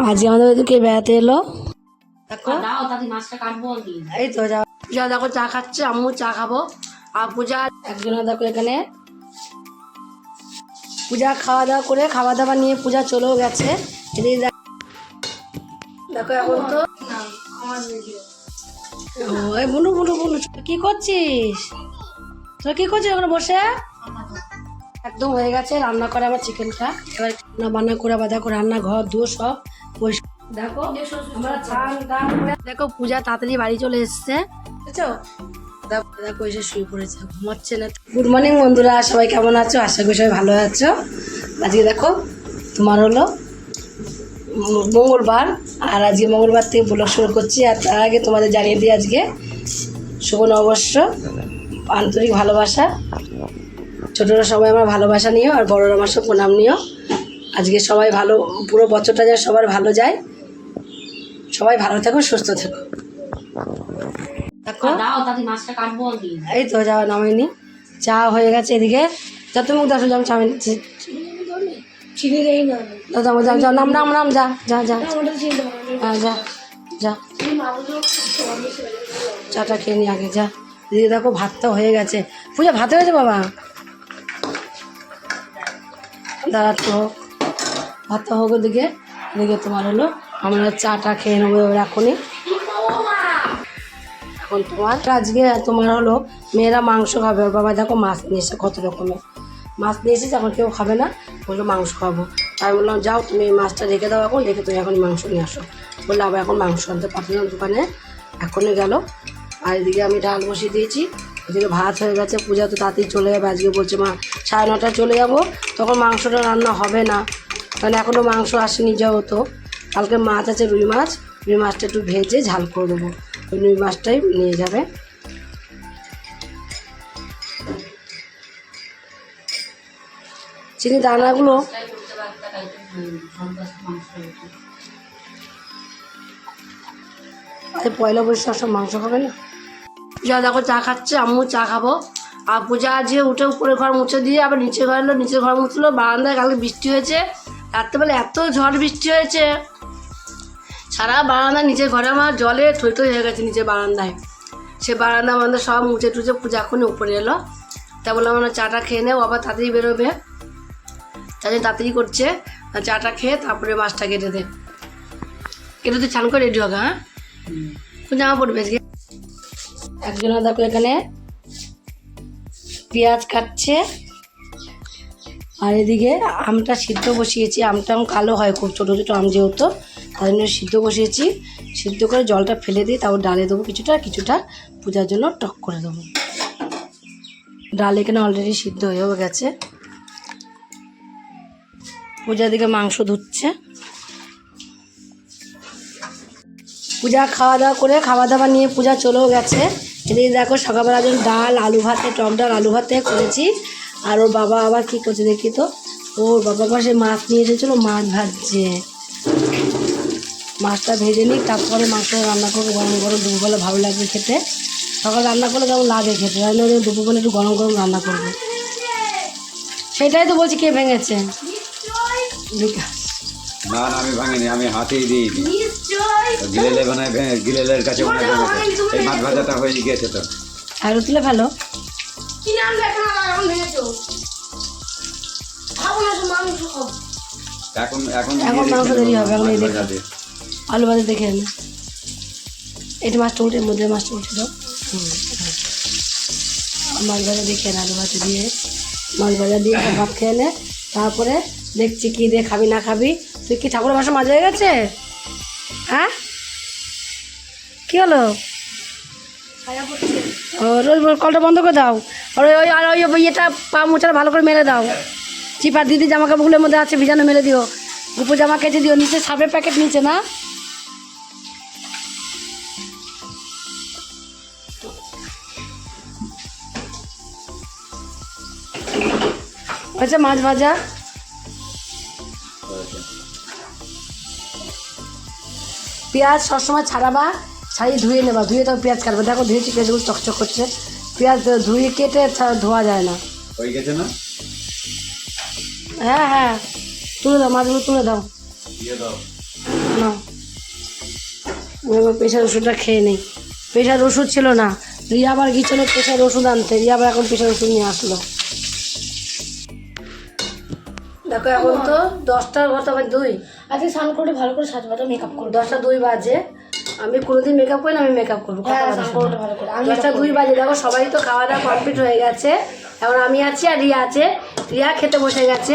আজকে আমাদের ওইদিকে বেড়াতে এলো এই তো যা পূজা দেখো চা খাচ্ছে আম্মু চা খাব। আর পূজা একজনে দেখো এখানে। পূজা খাওয়া দাওয়া করে খাওয়া দাওয়া নিয়ে পূজা চলেও গেছে। দেখো এখন তো ও, বুনু বুনু বুনু কি করছিস? তোরা কি করছিস ওখানে বসে? একদম হয়ে গেছে রান্না করে আমার চিকেনটা এবার রান্না বান্না করে আবার দেখো রান্না ঘর দুয়ো সব। দেখো আমরা চান টান দেখো পূজা তাড়াতাড়ি বাড়ি চলে এসছে। বুঝছ? দেখো এসে শুয়ে পড়েছে ঘুমাচ্ছে না। গুড মর্নিং বন্ধুরা সবাই কেমন আছো? আশা করি সবাই ভালো আছো। আজকে দেখো তোমার হলো মঙ্গলবার আর আজকে মঙ্গলবার থেকে ব্লগ শুরু করছি আর তার আগে তোমাদের জানিয়ে দিই আজকে শুভ নববর্ষ আন্তরিক ভালোবাসা। ছোটরা সবাই আমার ভালোবাসা নিও আর বড়রা আমার সব প্রণাম নিও। আজকে সবাই ভালো পুরো বছরটা যেন সবার ভালো যায়। সবাই ভালো থাকো সুস্থ থেকো। এই তো যাওয়া নামাইনি চা হয়ে গেছে এদিকে। যা তুমি দেখো যাও চা চিনি দেই না। যাও যাও যাও নাম নাম নাম যা যা যা। হ্যাঁ যা যা। চাটা খেয়ে নি আগে যা। এদিকে দেখো ভাতটা হয়ে গেছে। পূজা ভাত হয়েছে বাবা? দাঁড়া তো হোক ভাতটা হোক ওদিকে এদিকে তোমার হলো, আমরা চাটা খেয়ে নেব এবার এখনই। এখন তোমার, আজকে তোমার হলো মেয়েরা মাংস খাবে। ওর বাবা দেখো মাছ নিয়ে এসে কত রকমের। মাছ নিয়ে এসেছে, এখন কেউ খাবে না, বলল মাংস খাব। তাই বললাম, যাও তুমি মাছটা রেখে দাও এখন, রেখে তুমি এখন মাংস নিয়ে আসো। বলল, আবার এখন মাংস আনতে পাঠালাম দোকানে এখনই গেল। আর এদিকে আমি ডাল বসিয়ে দিয়েছি। এদিকে ভাত হয়ে গেছে, পূজা তো তাড়াতাড়ি চলে যাবে, আজকে বলছে মা, সাড়ে নটায় চলে যাব। তখন মাংসটা রান্না হবে না। কারণ এখনও মাংস আসেনি যাও তো কালকে মাছ আছে রুই মাছ, রুই মাছটা একটু ভেজে ঝাল করে দেবো। ওই রুই মাছটাই নিয়ে যাবে। চিনি দানাগুলো পয়লা বৈশাখ সব মাংস খাবে না? পূজা দেখো চা খাচ্ছে, আম্মু চা খাব। আর পূজা আজকে উঠে উপরে ঘর মুছে দিয়ে আবার নিচে ঘর এলো, নিচে ঘর মুছলো, বারান্দায় কালকে বৃষ্টি হয়েছে। রাত্রেবেলা এত ঝড় বৃষ্টি হয়েছে। সারা বারান্দা নিচে ঘরে আমার জলে থই থই হয়ে গেছে নিচে বারান্দায়। সে বারান্দা বারান্দা সব মুছে টুচে পূজা এখনই উপরে এলো। তা বললাম আমরা চাটা খেয়ে নেও আবার তাড়াতাড়ি বেরোবে। জন্য তাড়াতাড়ি করছে চাটা খেয়ে তারপরে মাছটা কেটে দে। কেটে তুই চান করে রেডি হবে হ্যাঁ? জামা পড়বে আজকে। একজন দেখো এখানে পেঁয়াজ কাটছে। আর এদিকে আমটা সিদ্ধ বসিয়েছি আমটা আম কালো হয় খুব ছোটো ছোটো আম যেহেতু, তার জন্য সিদ্ধ বসিয়েছি। সিদ্ধ করে জলটা ফেলে দিই তারপর ডালে দেবো কিছুটা কিছুটা পূজার জন্য টক করে দেবো। ডাল এখানে অলরেডি সিদ্ধ হয়েও গেছে। পূজা দিকে মাংস ধুচ্ছে। পূজা খাওয়া দাওয়া করে খাওয়া দাওয়া নিয়ে পূজা চলেও গেছে। এদিকে দেখো সকালবেলা ডাল, আলু ভাতে, টক ডাল, আলু ভাতে করেছি। আর ওর বাবা আবার কী করছে দেখি তো? ওর বাবা পাশে মাছ নিয়ে এসেছিল মাছ ভাজছে। মাছটা ভেজে নিই তারপরে মাংস রান্না করব গরম গরম দুপুরবেলা ভালো লাগবে খেতে। সকাল রান্না করলে কেমন লাগে খেতে তাই জন্য দুপুরবেলা একটু গরম গরম রান্না করব। সেটাই তো বলছি কে ভেঙেছে। বিকাশ। না না আমি ভাঙিনি আমি হাতেই দিইনি। গিলেলে বানায় ভেঙে গিলেলের কাছে। এই মাছ ভাজাটা হয়ে গিয়েছে তো। আরও তুলে ভালো এখন এখন এখন মাংস দেরি হবে, এখন এই দেখো। আলু ভাজা দেখে নে এটা মাছটা উঠে মধ্যে মাছটা উঠে দাও। হুম, হ্যাঁ। মাছ ভাজা দেখে নে আলু ভাজা দিয়ে। মাছ ভাজা দিয়ে ভাত খেয়ে নে। তারপরে দেখছি কি দিয়ে খাবি না খাবি। তুই কি ঠাকুরের বাসা মাছ হয়ে গেছে? হ্যাঁ? কি হলো? ও রোজ কলটা বন্ধ করে দাও। আর ওই ওই আর ওই ওই ইয়েটা পা মোচাটা ভালো করে মেরে দাও। চিপার দিদি জামা কাপড়গুলোর মধ্যে আছে, ভিজানো মেলে দিও। গুপু জামা কেটে দিও, নিচে সাপের প্যাকেট নিচে, না? আচ্ছা মাছ ভাজা। পেঁয়াজ সবসময় ছাড়াবা, ছাড়িয়ে ধুয়ে নেবা। ধুয়ে তারপর পেঁয়াজ কাটবে। দেখো ধুয়েছি পেঁয়াজগুলো চকচক করছে। পেঁয়াজ ধুয়ে কেটে ধোয়া যায় না। হয়ে গেছে না? হ্যাঁ হ্যাঁ। তুলে দাও মাছগুলো তুলে দাও। নাও আমি প্রেশার ওষুধটা খেয়ে নেই। প্রেশার ওষুধ ছিল না। রিয়া আবার গিয়েছিল পেশার ওষুধ আনতে। রিয়া আবার এখন প্রেশার ওষুধ নিয়ে আসলো। দেখো এখন তো দশটার তবে দুই। আজকে স্নান করে ভালো করে সাজবাটা মেকআপ করো। দশটা দুই বাজে। আমি কোনোদিন মেকআপ করি না আমি মেকআপ করব। হ্যাঁ, দশটা দুই বাজে দেখো সবাই তো খাওয়া দাওয়া কমপ্লিট হয়ে গেছে। এখন আমি আছি আর রিয়া আছে। রিয়া খেতে বসে গেছে।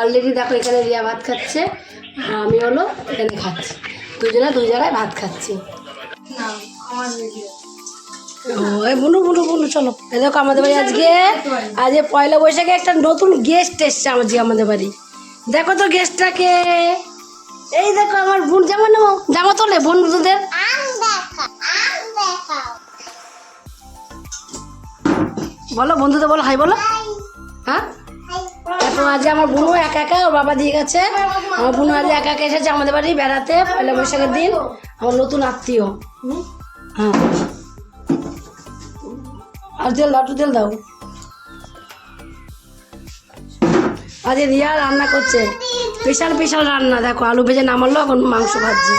অলরেডি দেখো এখানে রিয়া ভাত খাচ্ছে। আর আমি হলো এখানে খাচ্ছি। দুজনে দুই জায়গায় ভাত খাচ্ছি। আমার বুনু বুনু বুনু চলো। এই দেখো আমাদের বাড়ি আজকে আজ পয়লা বৈশাখে একটা নতুন গেস্ট এসছে আজকে আমাদের বাড়ি। দেখো তো গেস্টটাকে এই দেখো আমার বোন জামা নেব জামা তোলে বন্ধুদের। বলো বন্ধুদের, বলো, হাই বলো। হ্যাঁ? এখন আজ আমার বোনও একা একা, ওর বাবা দিয়ে গেছে। আমার বোনও আজ একা একা এসেছে আমাদের বাড়ি বেড়াতে, পয়লা বৈশাখের দিন। আমার নতুন আত্মীয়। হ্যাঁ। আর তেল দাও তেল দাও। আজ রিয়া রান্না করছে। স্পেশাল স্পেশাল রান্না দেখো আলু ভেজে নামালো এখন মাংস ভাজছে।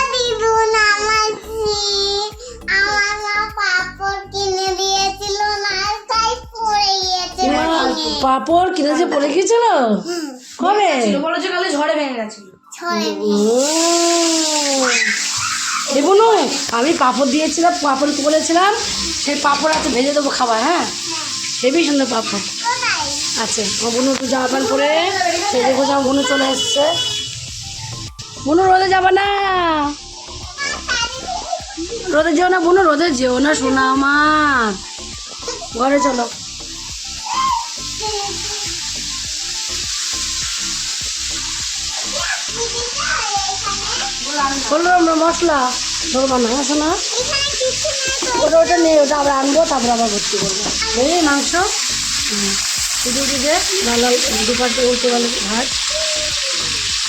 পাপড় কিনেছে পড়ে গিয়েছিল? কবে? বলো যে কালে ঝড়ে ভেঙে গেছিল। আমি পাঁপড় দিয়েছিলাম পাঁপড় বলেছিলাম? সেই পাঁপড় আছে ভেজে দেবো খাবার হ্যাঁ? হেবি সুন্দর পাঁপড়। আছে। আমার বোনু একটু জামা প্যান্ট পরে সেই দেখো আমার বোনু চলে এসছে। বোনু রোদে যাবে না। রোদে যেও না বোনু রোদে যেও না, শোনা আমার। ঘরে চলো। বলল আমরা মশলা। ধরবো না হ্যাঁ নেই ওটা ওটা নেই ওটা আবার আনব, তারপরে আবার ভর্তি করব। বুঝলি মাংস? হুম। উঠে উঠে দে ভালো দুপাশে উল্টে ভালো ভাত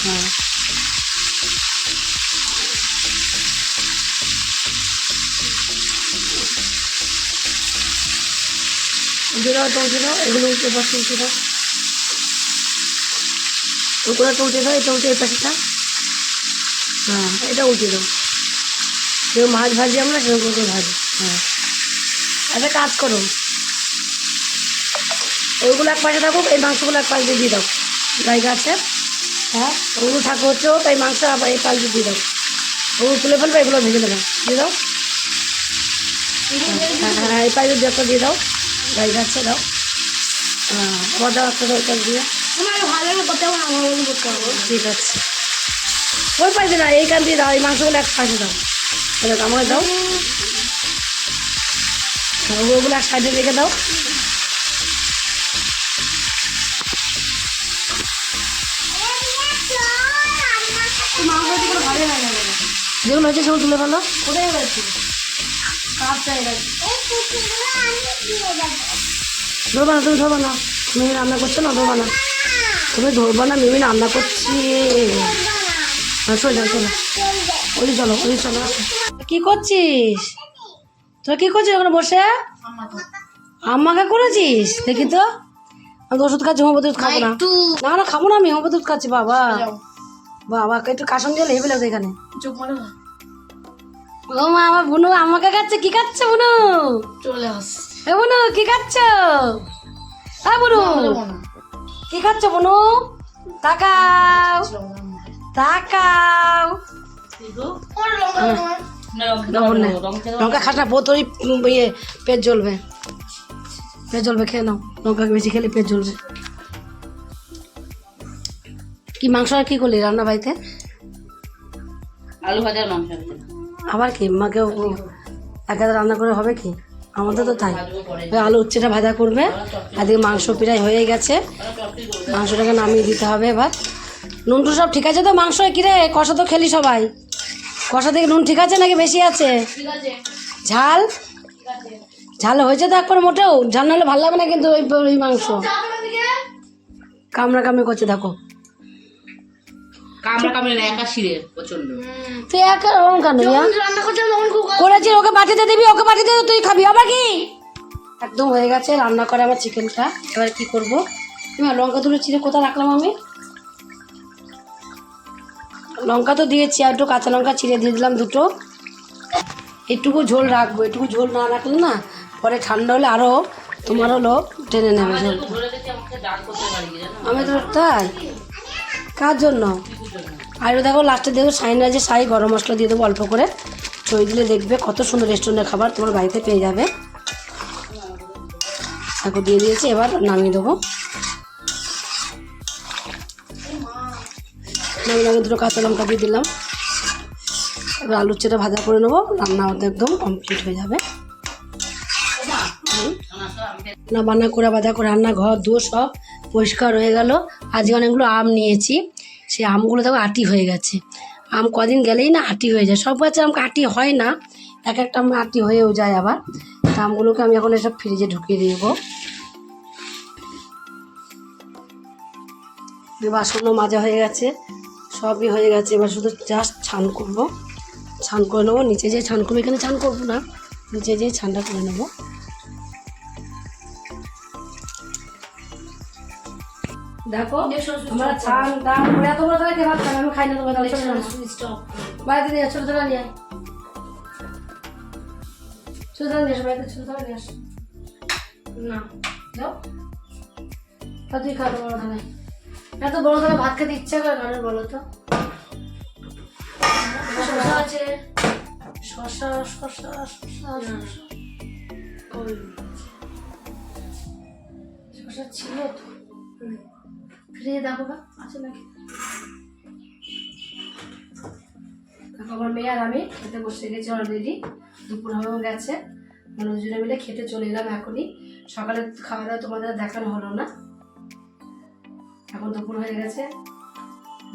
হ্যাঁ। এগুলো উল্টে পাশে উঠে দাও দাও এটা উঠে হ্যাঁ এটা উঠে দাও। যেরকম মাছ ভাজি আমরা, সেরকম ভাজি। হ্যাঁ। একটা কাজ করো। ওইগুলো এক পাশে থাকুক এই মাংসগুলো এক পাশে দিয়ে দাও। জায়গা আছে? হ্যাঁ ওগুলো থাকো হচ্ছে তাই মাংস আবার এই পাশে দিয়ে দাও। ওগুলো তুলে ফেলবে এগুলো ভেজে দেবে দিয়ে দাও। হ্যাঁ হ্যাঁ এই পাশে একটা দিয়ে দাও। জায়গা আছে দাও। হ্যাঁ আবার দাও একটা দরকার দিয়ে। ঠিক আছে। ওই পাশে না এইখান দিয়ে দাও এই মাংসগুলো এক পাশে দাও। আমার দাও। হ্যাঁ, ওগুলো এক সাইডে রেখে দাও। যেগুলো হচ্ছে সেগুলো তুলে ফেলো। কোথায় গেছি ধরবা না তুমি ধরবা না। মিমি রান্না করছ না ধরবা না। তুমি ধরবা না মিমি রান্না করছি। হ্যাঁ চলে যাও চলো ওই চলো ওই চলো। কি করছিস? তোরা কি করছিস ওখানে বসে? আম্মাকে করেছিস? দেখি তো। আমি তো ওষুধ খাচ্ছি হোমিওপ্যাথি ওষুধ খাব না। না না খাব না আমি হোমিওপ্যাথি ওষুধ খাচ্ছি বাবা। বাবা একটু কাশন জল হেবে লাগতো এখানে। চোখ মারো না। ও মা আমার বুনু আমাকে খাচ্ছে কি খাচ্ছে বুনু? চলে আস এ বুনু কি খাচ্ছ? হ্যাঁ বুনু কি খাচ্ছ বুনু? তাকাও তাকাও। লঙ্কা খাস না বোতই ইয়ে পেট জ্বলবে। পেট জ্বলবে খেয়ে নাও। লঙ্কা বেশি খেলে পেট জ্বলবে। কি মাংস আর কি করলি রান্না বাড়িতে? আলু ভাজা মাংস আবার কি? মাকে একা রান্না করে হবে কি? আমাদের তো তাই। ওই আলু উচ্ছেটা ভাজা করবে। আজকে মাংস প্রায় হয়ে গেছে। মাংসটাকে নামিয়ে দিতে হবে এবার। নুন টুন সব ঠিক আছে তো মাংস? কিরে কষা তো খেলি সবাই। কষা থেকে নুন ঠিক আছে নাকি বেশি আছে? ঝাল? ঝাল হয়েছে তো একবার মোটেও। ঝাল নাহলে ভালো লাগবে না কিন্তু ওই মাংস। কামড়া কামড়ি করছে, দেখো। কামড়া কামড়ে না একা শিরে প্রচণ্ড তুই এক ওরকম কেন রান্না করছিলাম তখন খুব করেছি ওকে বাটিতে দিবি ওকে বাটিতে তুই খাবি আবার কি? একদম হয়ে গেছে রান্না করে আমার চিকেনটা। এবার কি করব? না লঙ্কা তুলে চিড়ে কোথায় রাখলাম আমি? লঙ্কা তো দিয়েছি আর একটু কাঁচা লঙ্কা চিড়ে দিয়ে দিলাম দুটো। একটুকু ঝোল রাখব এটুকু ঝোল না রাখলে না পরে ঠান্ডা হলে আরও তোমার হলো টেনে নেবে। ঝোলটা আমি তো তাই। কার জন্য? আর দেখো লাস্টে দেখো সাইনাজে সাই গরম মশলা দিয়ে দেবো অল্প করে। চই দিলে দেখবে কত সুন্দর রেস্টুরেন্টের খাবার তোমার বাড়িতে পেয়ে যাবে। দেখো দিয়ে দিয়েছি, এবার নামিয়ে দেবো। নামিয়ে নামিয়ে দুটো কাঁচা লঙ্কা দিয়ে দিলাম। এবার আলুর চেটা ভাজা করে নেব, রান্না ওদের একদম কমপ্লিট হয়ে যাবে। না, বান্না করে বাজা করে রান্না ঘর দুয়ার সব পরিষ্কার হয়ে গেল। আজকে অনেকগুলো আম নিয়েছি। সেই আমগুলো দেখো আটি হয়ে গেছে। আম কদিন গেলেই না আটি হয়ে যায়। সব গাছের আম আটি হয় না। এক একটা আম আটি হয়েও যায় আবার। তা আমগুলোকে আমি এখন এসব ফ্রিজে ঢুকিয়ে দেবো। বাসনও মাজা হয়ে গেছে। সবই হয়ে গেছে। এবার শুধু জাস্ট ছান করব। ছান করে নেব। নিচে যেয়ে ছান করব। এখানে ছান করব না। নিচে যেয়ে ছানটা করে নেব। দেখো আমরা ছান দাম করে এত বড় তাহলে খাবে আমি খাই না তোমার তাহলে চলে বাড়িতে নিয়ে ছোট থালা নিয়ে আয়। ছোট নিয়ে আসো বাড়িতে ছোট থালা নিয়ে আসো। না। যাও। তা তুই খাব বড় থালায় এত বড় থালা ভাত খেতে ইচ্ছা করে কারণ বলো তো। শশা আছে। শশা শশা শশা শশা। শশা ছিল তো। ফিরিয়ে দেখো বা আছে নাকি? আমার মেয়ে আর আমি খেতে বসে গেছি অলরেডি দুপুর হয়েও গেছে। মানে দুজনে মিলে খেতে চলে এলাম এখনই। সকালে খাওয়া দাওয়া তোমাদের দেখানো হলো না। এখন দুপুর হয়ে গেছে।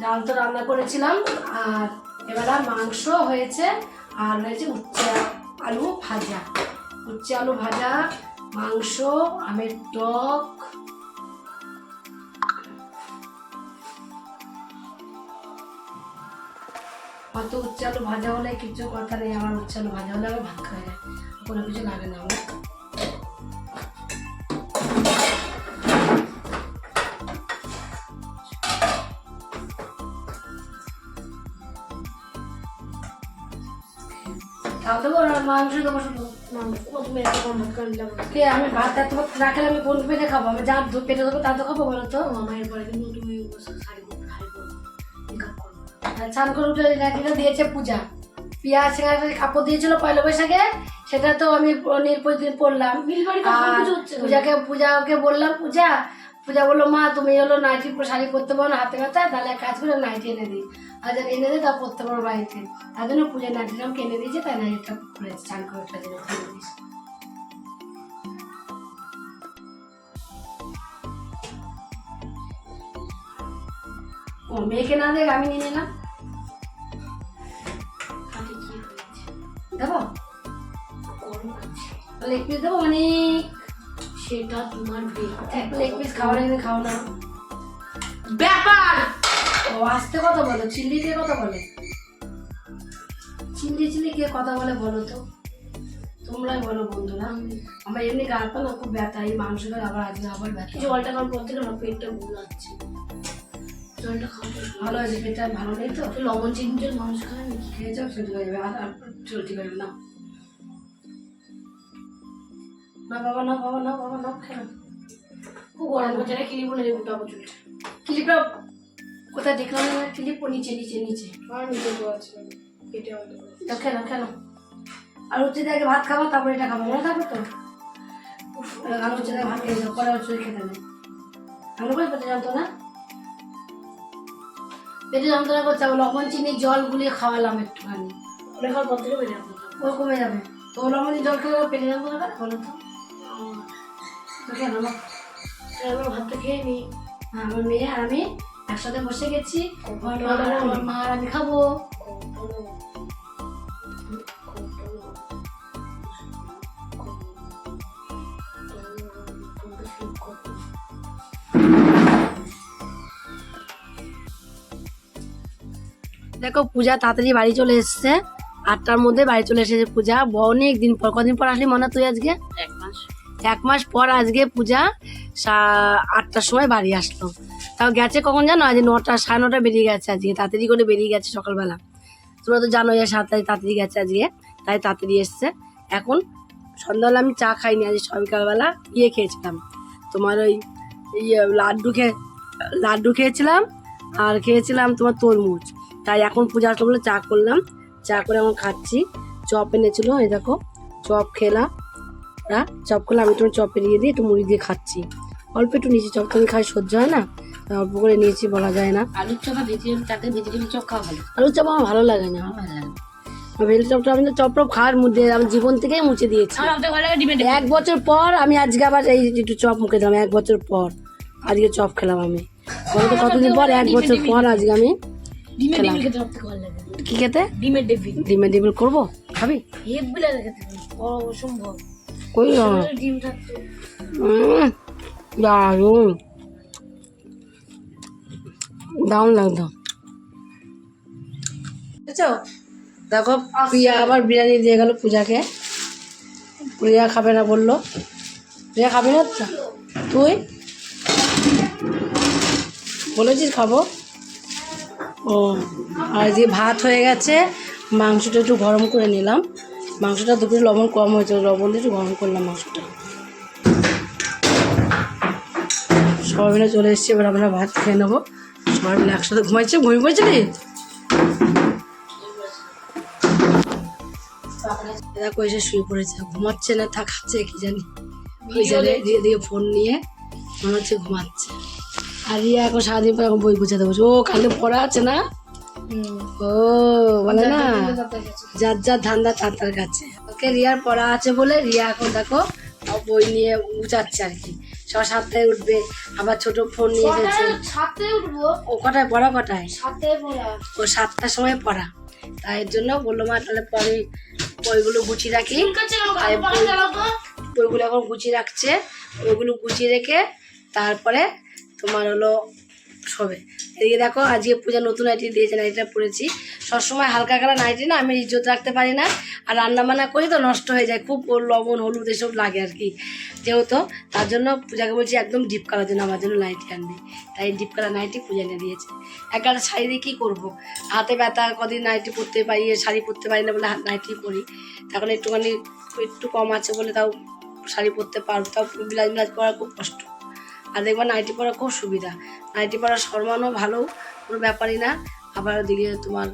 ডাল তো রান্না করেছিলাম, আর এবার মাংস হয়েছে, আর হয়েছে উচ্ছে আলু ভাজা। উচ্ছে আলু ভাজা, মাংস, আমের টক অত উচ্ছে আলু ভাজা হলে কিছু কথা নেই আমার উচ্ছে আলু ভাজা হলে আমার ভাত খাওয়া যায় কোনো কিছু লাগে না আমার খাও দেবো না মাংস দেবো শুধু। কে আমি ভাত এত রাখলে আমি কোন পেটে খাব আমি যা পেটে দেবো তা তো খাব বলো তো? মামায়ের পরে কিন্তু তুমি শাড়ি স্নান করে উঠে নাকিটা দিয়েছে পূজা। পিঁয়াজ সিঙ্গার কাপড় দিয়েছিল পয়লা বৈশাখে সেটা তো আমি পরলাম আর পূজাকে পূজাকে বললাম পূজা পূজা বলল মা তুমি হলো নাইটি শাড়ি পরতে পারো না হাতে ব্যথা তাহলে কাজ করে নাইটি এনে দিই। আর যা এনে দিই তা পরতে পারো বাড়িতে। তার জন্য পূজা নাইটিটা আমাকে এনে দিয়েছে তাই নাইটিটা পরেছে চান করে একটা দিন ও মেয়েকে না দেখ আমি নিয়ে নিলাম। দেবো? লেগ পিস দেবো মানে সেটা তোমার লেগ পিস খাওয়ার এনে খাও না। ব্যাপার! ও আসতে কথা বলো চিল্লি কে কথা বলে। চিল্লি চিল্লি কে কথা বলে বলো তো? তোমরাই বলো বন্ধুরা আমার এমনি গালপা না খুব ব্যথা এই মাংসটা আবার আজকে আবার ব্যথা। জলটা খাওয়ার পর থেকে না পেটটা গুলাচ্ছে জলটা খাওয়াতে ভালো হয়েছে পেটটা ভালো নেই তো? লবণ চিনি মানুষ খায় খেয়ে যাও সেটা হয়ে যাবে। আর পারবে না বাবা না বাবা না বাবা না খেলো। খুব গরম হচ্ছে না কিনি বলে রেবুটা চুলটা। ক্লিপটা কোথায় দেখলাম না? ক্লিপ নিচে নিচে নিচে। আর নিচে তো আছে পেটে তা খেলো খেলো। আর হচ্ছে আগে ভাত খাব তারপরে এটা খাব মনে থাকবে তো? আর হচ্ছে ভাত খেয়ে যাও পরে হচ্ছে খেতে নেই। আমরা করে পেটে জানতো না পেটে যন্ত্রণা আবার লবণ চিনি জল গুলিয়ে খাওয়ালাম একটুখানি। খাওয়ার পর থেকে বেড়ে যাব। ও কমে যাবে। তো লবণ জল খেলে পেটে করে বলো তো। তো কেন আমার ভাতটা খেয়ে নি হ্যাঁ, আমার মেয়ে আর আমি একসাথে বসে গেছি। আমার মা আর আমি খাব। দেখো পূজা তাড়াতাড়ি বাড়ি চলে এসছে। আটটার মধ্যে বাড়ি চলে এসেছে পূজা। অনেক দিন পর। কদিন পর আসলি মনে তুই আজকে? এক মাস। এক মাস পর আজকে পূজা আটটার সময় বাড়ি আসলো। তাও গেছে কখন জানো? আজ নটা সাড়ে নটা বেরিয়ে গেছে আজকে। তাড়াতাড়ি করে বেরিয়ে গেছে সকালবেলা। তোমরা তো জানো যে সাতটায় তাড়াতাড়ি গেছে আজকে। তাই তাড়াতাড়ি এসছে। এখন সন্ধ্যাবেলা আমি চা খাইনি আজ সকালবেলা ইয়ে খেয়েছিলাম। তোমার ওই ইয়ে লাড্ডু খেয়ে লাড্ডু খেয়েছিলাম আর খেয়েছিলাম তোমার তরমুজ। তাই এখন পূজা আসলো বলে চা করলাম। চা করে এখন খাচ্ছি। চপ এনেছিল এই দেখো চপ খেলাম ওরা চপ করলে আমি তোমার চপে দিয়ে দিই একটু মুড়ি দিয়ে খাচ্ছি। অল্প একটু নিয়েছি চপ তুমি খাই সহ্য হয় না। অল্প করে নিয়েছি বলা যায় না। আলুর চপা ভেজিটেবল তাতে ভেজিটেবল চপ খাওয়া ভালো? আলু চপ আমার ভালো লাগে না। ভালো লাগে ভেল চপটা আমি চপ টপ খাওয়ার মধ্যে আমি জীবন থেকেই মুছে দিয়েছি। আমার এক বছর পর আমি আজকে আবার এই একটু চপ মুখে দিলাম এক বছর পর। আজকে চপ খেলাম আমি। কতদিন পর? এক বছর পর আজকে আমি ডিমের কি খেতে? ডিমের ডেভিল। ডিমের ডিমের করব? খাবি? হেব্বি লাগে খেতে অসম্ভব। কই না ডিম থাকতো। দারুণ। দারুণ লাগতো। দেখো প্রিয়া আবার বিরিয়ানি দিয়ে গেল পূজাকে। প্রিয়া খাবে না বলল। প্রিয়া খাবে না? তুই? বলেছিস খাব। ও, আর যে ভাত হয়ে গেছে, মাংসটা একটু গরম করে নিলাম। মাংসটা দুপুরে লবণ কম হয়েছে, লবণ একটু গরম করলাম মাংসটা। সবাই মিলে চলে এসেছি, এবার আমরা ভাত খেয়ে নেব। সবাই মিলে একসাথে ঘুমাইছে ঘুমিয়ে পড়েছিলি দেখো, এসে শুয়ে পড়েছে। ঘুমাচ্ছে না, থাকাচ্ছে, কি জানি। ওই জানে দিয়ে দিয়ে ফোন নিয়ে মনে হচ্ছে ঘুমাচ্ছে। আর রিয়া এখন সারাদিন পর এখন বই গুছাতে বসে। ও কালে পড়া আছে না ও বলে না যার যার ধান্দা তার তার কাছে ওকে রিয়ার পড়া আছে বলে রিয়া এখন দেখো বই নিয়ে উচাচ্ছে আর কি। সব সাতটায় উঠবে আবার ছোট ফোন নিয়ে উঠবো? ও কটায় পড়া কটায়? পড়া। ও সাতটার সময় পড়া। তাই জন্য বলল মা তাহলে পরে বইগুলো গুছিয়ে রাখি। বইগুলো এখন গুছিয়ে রাখছে। ওইগুলো গুছিয়ে রেখে তারপরে তোমার হলো শোবে এদিকে দেখো, আজকে পূজা নতুন নাইটি দিয়েছে নাইটিটা পরেছি সবসময় হালকা কালার নাইটি না, আমি ইজ্জত রাখতে পারি না। আর রান্না বান্না করি তো নষ্ট হয়ে যায়, খুব লবণ, হলুদ এসব লাগে আর কি। যেহেতু তার জন্য পূজাকে বলছি একদম ডিপ কালার জন্য আমার জন্য নাইটি আনবে। তাই ডিপ কালার নাইটি পূজা এনে দিয়েছে। একটা শাড়ি দিয়ে কী করব? হাতে ব্যথা, কদিন নাইটি পরতে পারি, শাড়ি পরতে পারি না বলে নাইটি পরি। তখন একটুখানি, একটু কম আছে বলে তাও শাড়ি পরতে পারব, তাও বিলাজ বিলাজ পরা খুব কষ্ট। আর দেখবা নাইটি পরা খুব সুবিধা। নাইটি পরা সম্মানও ভালো, কোনো ব্যাপারই না। আবার ওদিকে তোমার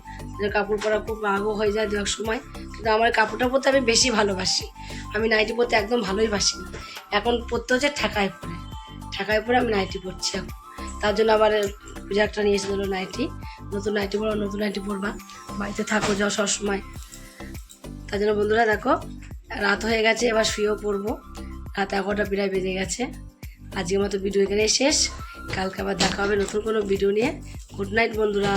কাপড় পরা খুব রাগও হয়ে যায় দু সময়। কিন্তু আমার কাপড়টা পরতে আমি বেশি ভালোবাসি। আমি নাইটি পরতে একদম ভালোই বাসি না। এখন পরতে হচ্ছে ঠেকায় পরে। ঠেকায় পরে আমি নাইটি পরছি এখন। তার জন্য আবার পূজা একটা নিয়ে এসে দিলো নাইটি। নতুন নাইটি পরো, নতুন নাইটি পরবা। বাড়িতে থাকো যাও সবসময়। তার জন্য বন্ধুরা দেখো, রাত হয়ে গেছে, এবার শুয়েও পড়ব। রাত এগারোটা প্রায় বেজে গেছে। আজকের মতো ভিডিও এখানে শেষ। কালকে আবার দেখা হবে নতুন কোনো ভিডিও নিয়ে। গুড নাইট বন্ধুরা।